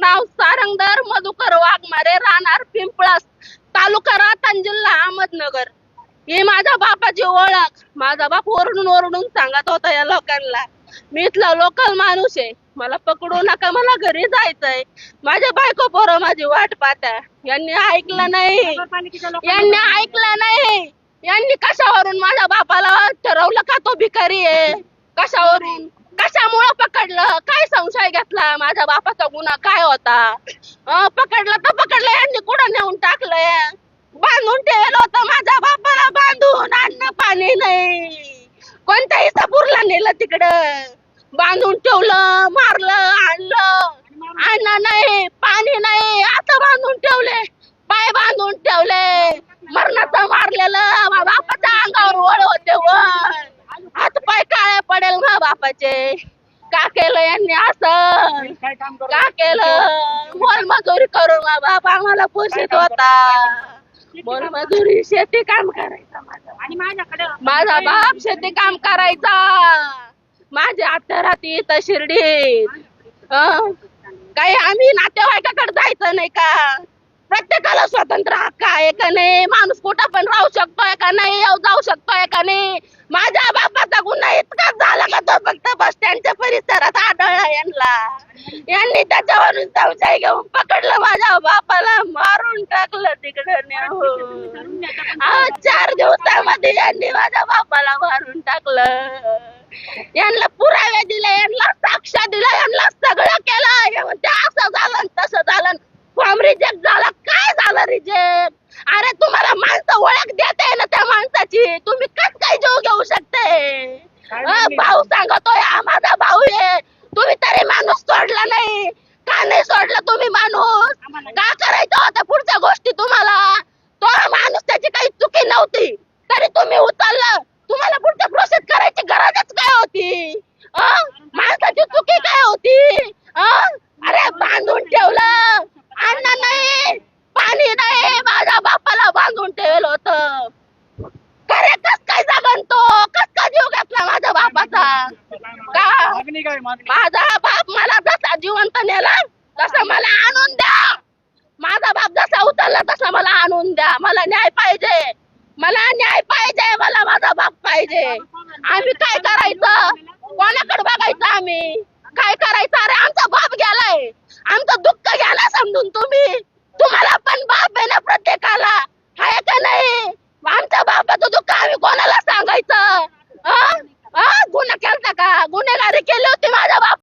नाव सारंगधर मधुकर वाघमारे राहणार पिंपळास तालुका रातन जिल्हा अहमदनगर. ही माझ्या बापाची ओळख. माझा बाप ओरडून ओरडून सांगत होता या लोकांना. मी इथला लोकल माणूस आहे. मला पकडू नका मला घरी जायचंय. माझ्या बायको पोरं माझी वाट पाहत्या यांनी ऐकलं नाही. यांनी ऐकलं नाही. यांनी कशावरून माझ्या बापाला ठरवलं का तो भिकारी आहे? कशावरून? कशामुळं पकडलं? काय माझ्या बापाचा गुन्हा काय होता? अं, पकडलं तर पकडलं यांनी कुठं नेऊन टाकलंय? बांधून ठेवलं होतं माझ्या बापाला बांधून अन्न पाणी नाही. कोणत्याही सपूरला नेलं तिकडं. बांधून ठेवलं मारलं आणलं. अन्न नाही पाणी नाही आता बांधून ठेवले. पाय बांधून ठेवले. मरणाचं मारलेलं मा बापाच्या अंगावर वळ होते वर. हात पाय काळे पडेल मा बापाचे. का केलं यांनी असं? काय काम करू? का केलं? मोलमजुरी करून बाप आम्हाला पोषित होता. मोलमजुरी शेती काम करायचं माझं. आणि माझ्याकडे माझा बाप शेती काम करायचा. माझी आत्या राहते इथं शिर्डीत. हं? काही आम्ही नातेवाईकाकडे जायचं नाही का? प्रत्येकाला स्वतंत्र हक्क आहे का नाही? माणूस कुठं पण राहू शकतोय का नाही? जाऊ शकतोय का नाही? माझ्या बापाचा गुन्हा इतकाच झाला का तो फक्त बस स्टँडच्या परिसरात आढळला यांना. यांनी त्याच्यावरून संशय घेऊन पकडलं माझ्या बापाला मारून टाकलं तिकडं नेऊन चार दिवसामध्ये यांनी माझ्या बापाला मारून टाकलं. यांना मागणी काय माझा बाप मला जसा जिवंत नेला तसा मला आणून द्या. माझा बाप जसा उतरला तसा मला आणून द्या. मला न्याय पाहिजे. मला न्याय पाहिजे. मला माझा बाप पाहिजे. आम्ही काय करायचं? कोणाकडे बघायचं आम्ही? काय करायचं? अरे आमचा बाप गेलाय. आमचं दुःख घ्यायला समजून तुम्ही.